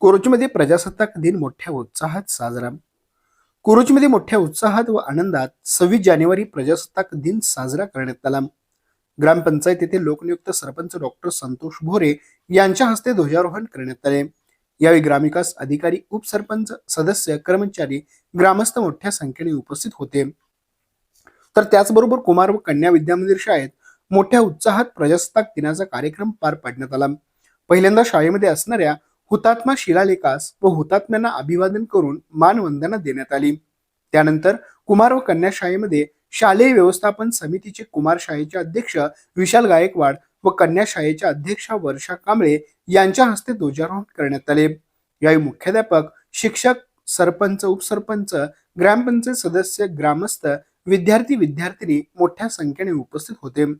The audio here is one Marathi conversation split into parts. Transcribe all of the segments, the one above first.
कोरोचमध्ये प्रजासत्ताक दिन मोठ्या उत्साहात साजरा. कोरोचमध्ये मोठ्या उत्साहात व आनंदात सव्वीस जानेवारी प्रजासत्ताक दिन साजरा करण्यात आला. ग्रामपंचायत येथे लोकनियुक्त सरपंच डॉक्टर संतोष भोरे यांच्या हस्ते ध्वजारोहण करण्यात आले. यावेळी ग्रामविकास अधिकारी उपसरपंच सदस्य कर्मचारी ग्रामस्थ मोठ्या संख्येने उपस्थित होते. तर त्याचबरोबर कुमार व कन्या विद्यामंदिर शाळेत मोठ्या उत्साहात प्रजासत्ताक दिनाचा कार्यक्रम पार पाडण्यात आला. पहिल्यांदा शाळेमध्ये असणाऱ्या हुतात्मा शिलालेखास व हुतात्म्यांना अभिवादन करून मानवंदना देण्यात आली. त्यानंतर कुमार व कन्याशाळेमध्ये शालेय व्यवस्थापन समितीचे कुमार शाळेचे अध्यक्ष विशाल गायकवाड व कन्या शाळेच्या अध्यक्षा वर्षा कांबळे यांच्या हस्ते ध्वजारोहण करण्यात आले. यावेळी मुख्याध्यापक शिक्षक सरपंच उपसरपंच ग्रामपंचायत सदस्य ग्रामस्थ विद्यार्थी विद्यार्थिनी मोठ्या संख्येने उपस्थित होते.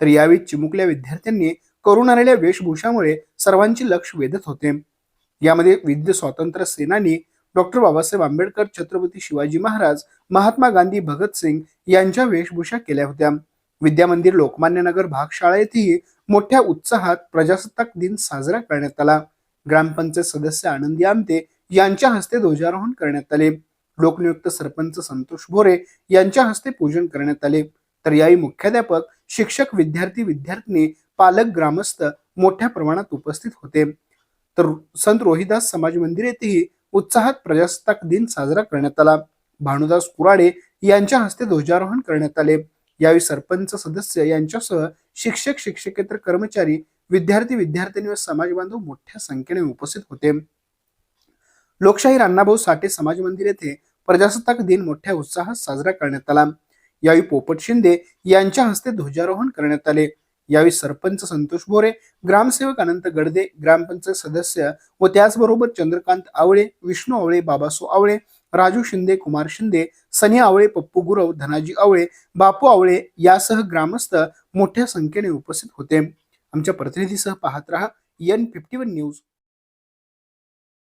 तर यावेळी चिमुकल्या विद्यार्थ्यांनी करून आलेल्या वेशभूषामुळे सर्वांचे लक्ष वेधत होते. यामध्ये विविध स्वातंत्र्य सेनानी डॉक्टर बाबासाहेब आंबेडकर छत्रपती शिवाजी महाराज महात्मा गांधी भगतसिंग यांच्या वेशभूषा केल्या होत्या. विद्यामंदिर लोकमान्य नगर भागशाळा येथेही मोठ्या उत्साहात प्रजासत्ताक दिन साजरा करण्यात आला. ग्रामपंचायत सदस्य आनंदी आमते यांच्या हस्ते ध्वजारोहण करण्यात आले. लोकनियुक्त सरपंच संतोष भोरे यांच्या हस्ते पूजन करण्यात आले. तर यावेळी मुख्याध्यापक शिक्षक विद्यार्थी विद्यार्थिनी पालक ग्रामस्थ मोठ्या प्रमाणात उपस्थित होते. तर संत रोहिदास समाज मंदिर येथेही उत्साहात प्रजासत्ताक दिन साजरा करण्यात आला. भानुदास कुराडे यांच्या हस्ते ध्वजारोहण करण्यात आले. यावेळी सरपंच सदस्य यांच्यासह शिक्षक शिक्षकेतर कर्मचारी विद्यार्थी विद्यार्थिनी व समाज बांधव मोठ्या संख्येने उपस्थित होते. लोकशाही अण्णाभाऊ साठे समाज मंदिर येथे प्रजासत्ताक दिन मोठ्या उत्साहात साजरा करण्यात आला. यावेळी पोपट शिंदे यांच्या हस्ते ध्वजारोहण करण्यात आले. यावेळी सरपंच संतोष बोरे ग्रामसेवक अनंत गडदे ग्रामपंचायत सदस्य व त्याचबरोबर चंद्रकांत आवळे विष्णू आवळे बाबासो आवळे राजू शिंदे कुमार शिंदे सनी आवळे पप्पू गुरव धनाजी आवळे बापू आवळे यासह ग्रामस्थ मोठ्या संख्येने उपस्थित होते. आमच्या प्रतिनिधीसह पाहत रहा एन फिफ्टी वन न्यूज